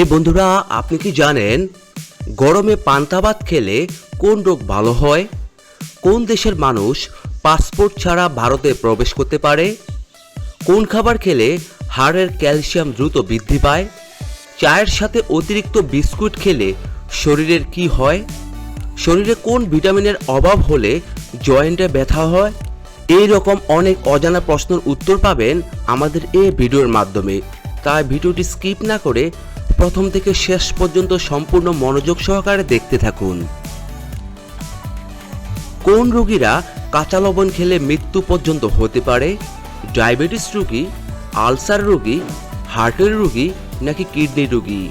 এই বন্ধুরা, আপনি কি জানেন গরমে পান্তা ভাত খেলে কোন রোগ ভালো হয়? কোন দেশের মানুষ পাসপোর্ট ছাড়া ভারতে প্রবেশ করতে পারে? কোন খাবার খেলে হাড়ের ক্যালসিয়াম দ্রুত বৃদ্ধি পায়? চায়ের সাথে অতিরিক্ত বিস্কুট খেলে শরীরের কি হয়? শরীরে কোন ভিটামিনের অভাব হলে জয়েন্টে ব্যথা হয়? এই রকম অনেক অজানা প্রশ্নের উত্তর পাবেন আমাদের এই ভিডিওর মাধ্যমে। তাই ভিডিওটি স্কিপ না করে প্রথম থেকে শেষ পর্যন্ত সম্পূর্ণ মনোযোগ সহকারে দেখতে থাকুন। কোন রোগীরা কাঁচা লবণ খেলে মৃত্যু পর্যন্ত হতে পারে? ডায়াবেটিস রোগী, আলসার রোগী, হার্টের রোগী নাকি কিডনি রোগী?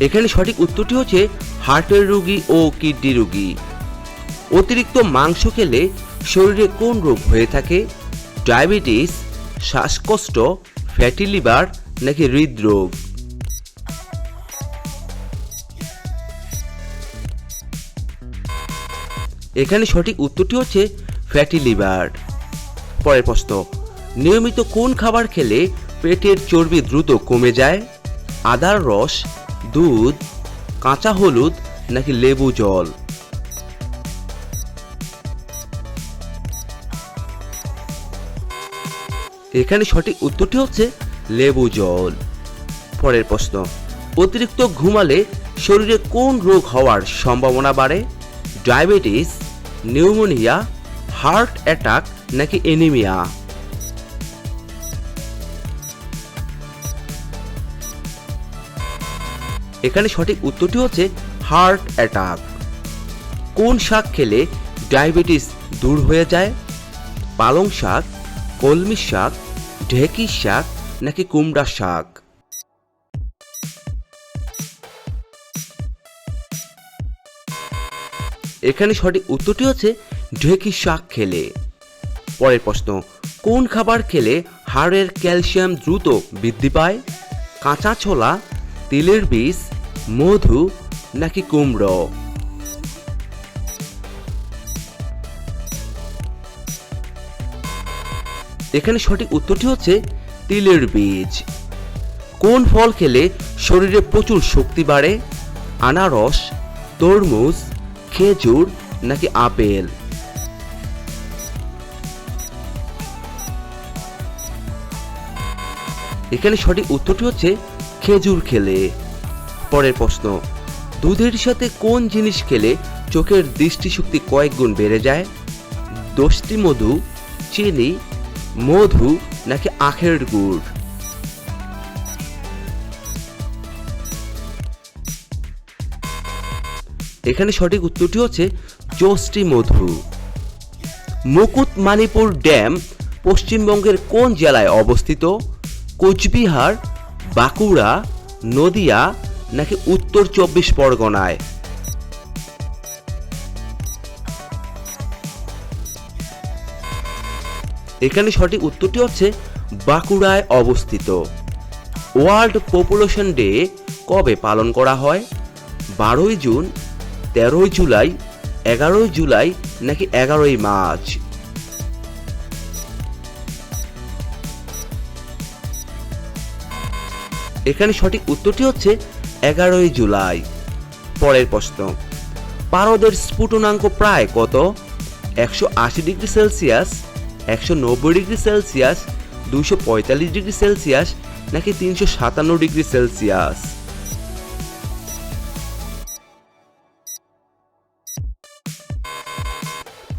এখানে সঠিক উত্তরটি হচ্ছে হার্টের রোগী ও কিডনি রোগী। অতিরিক্ত মাংস খেলে শরীরে কোন রোগ হয়ে থাকে? ডায়াবেটিস, শ্বাসকষ্ট ফ্যাটি লিভার নাকি হৃদরোগ? এখানে সঠিক উত্তরটি হচ্ছে ফ্যাটি লিভার পরের প্রশ্ন, নিয়মিত কোন খাবার খেলে পেটের চর্বি দ্রুত কমে যায়? আদার রস, দুধ, কাঁচা হলুদ নাকি লেবু জল? এখানে সঠিক উত্তরটি হচ্ছে লেবু জল। পরের প্রশ্ন, অতিরিক্ত ঘুমালে শরীরে কোন রোগ হওয়ার সম্ভাবনা বাড়ে? ডায়াবেটিস, নিউমোনিয়া, হার্ট অ্যাটাক নাকি এনিমিয়া? এখানে সঠিক উত্তরটি হচ্ছে হার্ট অ্যাটাক। কোন শাক খেলে ডায়াবেটিস দূর হয়ে যায়? পালং শাক, কলমি শাক ঢেকি শাক নাকি কুমড়া শাক? এখানে সঠিক উত্তরটি হচ্ছে ঢেকি শাক খেলে। পরের প্রশ্ন, কোন খাবার খেলে হাড়ের ক্যালসিয়াম দ্রুত বৃদ্ধি পায়? কাঁচা ছোলা, তিলের বীজ, মধু নাকি কুমড়ো? এখানে সঠিক উত্তরটি হচ্ছে তিলের বীজ। কোন ফল খেলে শরীরে প্রচুর শক্তি বাড়ে? আনারস, তরমুজ, খেজুর নাকি আপেল? এখানে সঠিক উত্তরটি হচ্ছে খেজুর খেলে। পরের প্রশ্ন, দুধের সাথে কোন জিনিস খেলে চোখের দৃষ্টিশক্তি কয়েক গুণ বেড়ে যায়? দোষ্টি মধু, চিনি মধু নাকি আখের গুড়? এখানে সঠিক উত্তরটি হচ্ছে চষ্টি মধু। মুকুট মানিপুর ড্যাম পশ্চিমবঙ্গের কোন জেলায় অবস্থিত? কোচবিহার, বাঁকুড়া, নদিয়া নাকি উত্তর চব্বিশ পরগনায়? এখানে সঠিক উত্তরটি হচ্ছে বাঁকুড়ায় অবস্থিত। ওয়ার্ল্ড পপুলেশন ডে কবে পালন করা হয়? বারোই জুন, তেরোই জুলাই, এগারোই জুলাই নাকি এগারোই মার্চ? এখানে সঠিক উত্তরটি হচ্ছে এগারোই জুলাই। পরের প্রশ্ন, পারদের স্ফুটনাঙ্ক প্রায় কত? একশো আশি ডিগ্রি সেলসিয়াস একশো নব্বই ডিগ্রি সেলসিয়াস দুশো পঁয়তাল্লিশ ডিগ্রি সেলসিয়াস, নাকি তিনশো সাতান্ন ডিগ্রি সেলসিয়াস?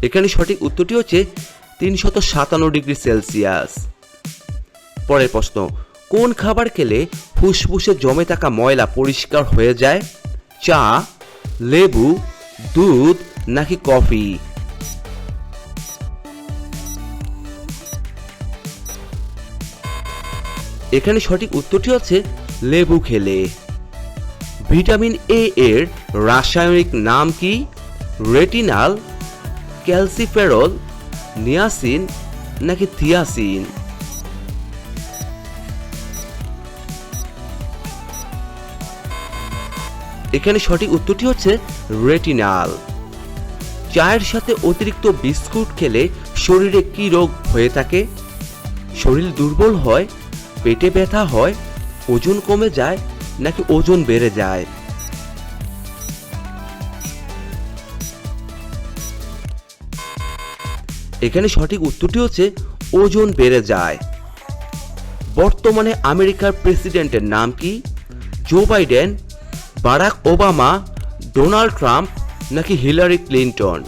এখানে সঠিক উত্তরটি হচ্ছে তিনশত সাতান্ন ডিগ্রি সেলসিয়াস। পরের প্রশ্ন, কোন খাবার খেলে ফুসফুসে জমে থাকা ময়লা পরিষ্কার হয়ে যায়? চা, লেবু, দুধ, নাকি কফি? এখানে সঠিক উত্তরটি হচ্ছে লেবু খেলে। ভিটামিন এ এর রাসায়নিক নাম কি? রেটিনাল, ক্যালসিফেরল, নিয়াসিন নাকি থিয়াসিন? এখানে সঠিক উত্তরটি হচ্ছে রেটিনাল। চায়ের সাথে অতিরিক্ত বিস্কুট খেলে শরীরে কি রোগ হয়ে থাকে? শরীর দুর্বল হয় পেটে ব্যথা হয়, ওজন কমে যায় নাকি ওজন বেড়ে যায়? এখানে সঠিক উত্তরটি হচ্ছে ওজন বেড়ে যায়। বর্তমানে আমেরিকার প্রেসিডেন্টের নাম কি? Joe Biden, Barack Obama, Donald Trump নাকি হিলারি ক্লিন্টন?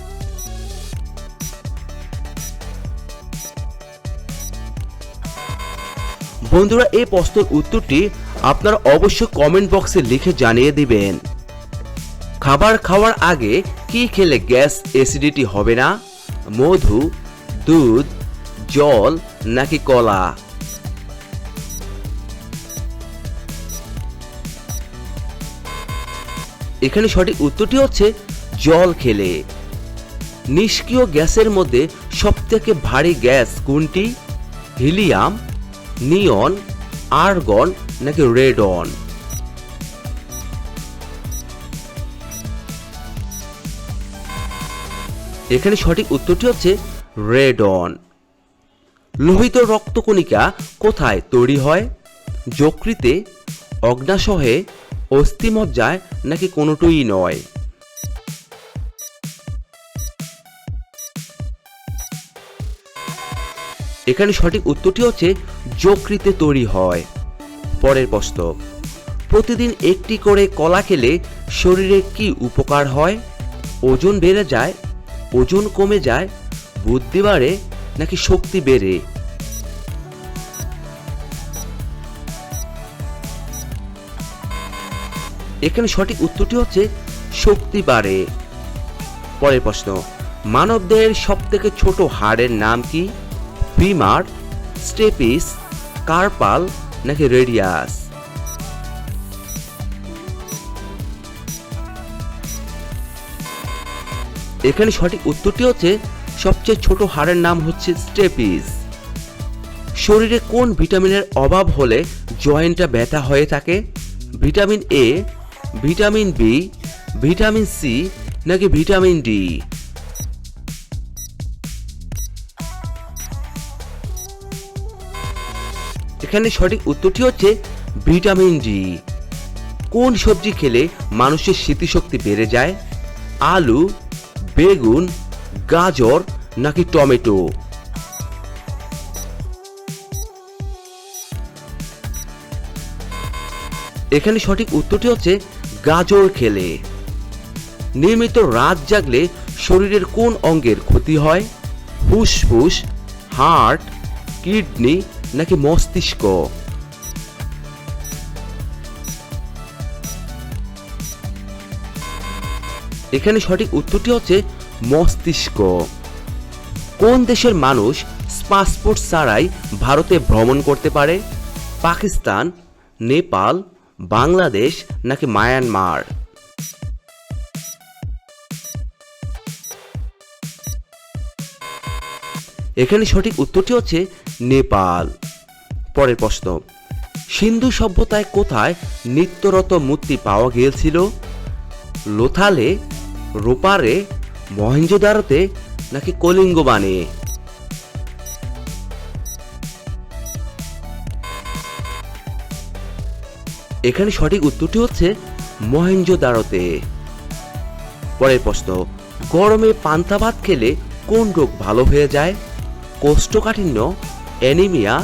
বন্ধুরা, এই প্রশ্নের উত্তরটি আপনারা অবশ্যই কমেন্ট বক্সে লিখে জানিয়ে দিবেন। খাবার খাওয়ার আগে কি খেলে গ্যাস অ্যাসিডিটি হবে না? মধু, দুধ, জল নাকি কলা? এখানে সঠিক উত্তরটি হচ্ছে জল খেলে। নিষ্ক্রিয় গ্যাসের মধ্যে সবথেকে ভারী গ্যাস কোনটি? হিলিয়াম নিয়ন, আর্গন নাকি রেডন? এখানে সঠিক উত্তরটি হচ্ছে রেডন। লোহিত রক্তকণিকা কোথায় তৈরি হয়? যকৃতে, অগ্নাশয়ে, অস্থিমজ্জায় নাকি কোনোটুই নয়? এখানে সঠিক উত্তরটি হচ্ছে, যকৃতে তৈরি হয়। পরের প্রশ্ন, প্রতিদিন একটি করে কলা খেলে শরীরে কি উপকার হয়? ওজন বেড়ে যায়, ওজন কমে যায়, বুদ্ধি বাড়ে, নাকি শক্তি বেড়ে? এখানে সঠিক উত্তরটি হচ্ছে, শক্তি বাড়ে। পরের প্রশ্ন, মানবদেহের সব থেকে ছোট হাড়ের নাম কি? প্রিমার স্টেপিস কার্পাল নাকি রেডিয়াস এখানে সঠিক উত্তরটি হচ্ছে, সবচেয়ে ছোট হাড়ের নাম হচ্ছে স্টেপিস শরীরে কোন ভিটামিনের অভাব হলে জয়েন্টটা ব্যথা হয়ে থাকে? Vitamin A vitamin B vitamin C নাকি ভিটামিন ডি এখানে সঠিক উত্তরটি হচ্ছে ভিটামিন ডি কোন সবজি খেলে মানুষের স্মৃতিশক্তি বেড়ে যায়? আলু, বেগুন, গাজর নাকি টমেটো? এখানে সঠিক উত্তরটি হচ্ছে গাজর খেলে। নিয়মিত রাত জাগলে শরীরের কোন অঙ্গের ক্ষতি হয়? ফুসফুস, হার্ট, কিডনি নাকি মস্তিষ্ক? এখানে সঠিক উত্তরটি হচ্ছে মস্তিষ্ক। কোন দেশের মানুষ পাসপোর্ট ছাড়াই ভারতে ভ্রমণ করতে পারে? পাকিস্তান, নেপাল, বাংলাদেশ নাকি মায়ানমার? এখানে সঠিক উত্তরটি হচ্ছে নেপাল। পরের প্রশ্ন, সিন্ধু সভ্যতায় কোথায় নিত্যরত মূর্তি পাওয়া গিয়েছিল? লোথালে, রোপারে, মহেঞ্জোদারোতে, নাকি কলিঙ্গবানে? এখানে সঠিক উত্তরটি হচ্ছে মহেঞ্জোদারোতে। পরের প্রশ্ন, গরমে পান্তা ভাত খেলে কোন রোগ ভালো হয়ে যায়? কোষ্ঠকাঠিন্য অ্যানিমিয়া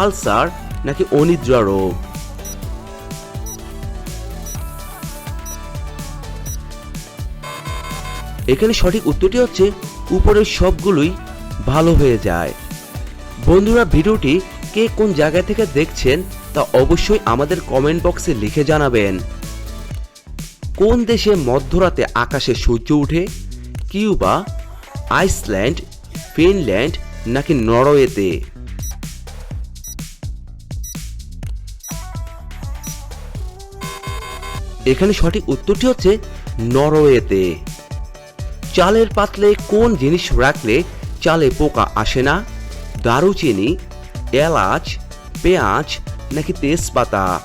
আলসার নাকি অনিদ্রা রোগ? এখানে সঠিক উত্তরটি হচ্ছে, উপরের সবগুলোই ভালো হয়ে যায়। বন্ধুরা, ভিডিওটি কে কোন জায়গা থেকে দেখছেন তা অবশ্যই আমাদের কমেন্ট বক্সে লিখে জানাবেন। কোন দেশে মধ্যরাতে আকাশে সূর্য ওঠে কিউবা, আইসল্যান্ড, ফিনল্যান্ড, নাকি নরওয়েতে? এখানে সঠিক উত্তরটি হচ্ছে নরওয়েতে। চালের পাতলে কোন জিনিস রাখলে চালে পোকা আসে না? দারুচিনি, এলাচ, পেঁয়াজ নাকি তেজপাতা?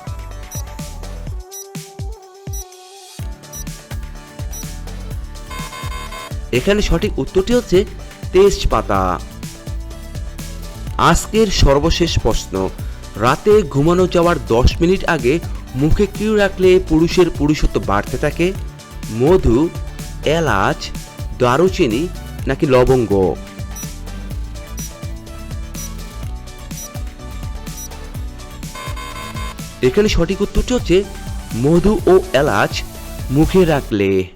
এখানে সঠিক উত্তরটি হচ্ছে তেজপাতা। আজকের সর্বশেষ প্রশ্ন। রাতে ঘুমানো যাওয়ার দশ মিনিট আগে মুখে কি রাখলে পুরুষের পুরুষত্ব বাড়তে থাকে। মধু, এলাচ, দারুচিনি নাকি লবঙ্গ? এখানে সঠিক উত্তরটি হচ্ছে মধু ও এলাচ মুখে রাখলে।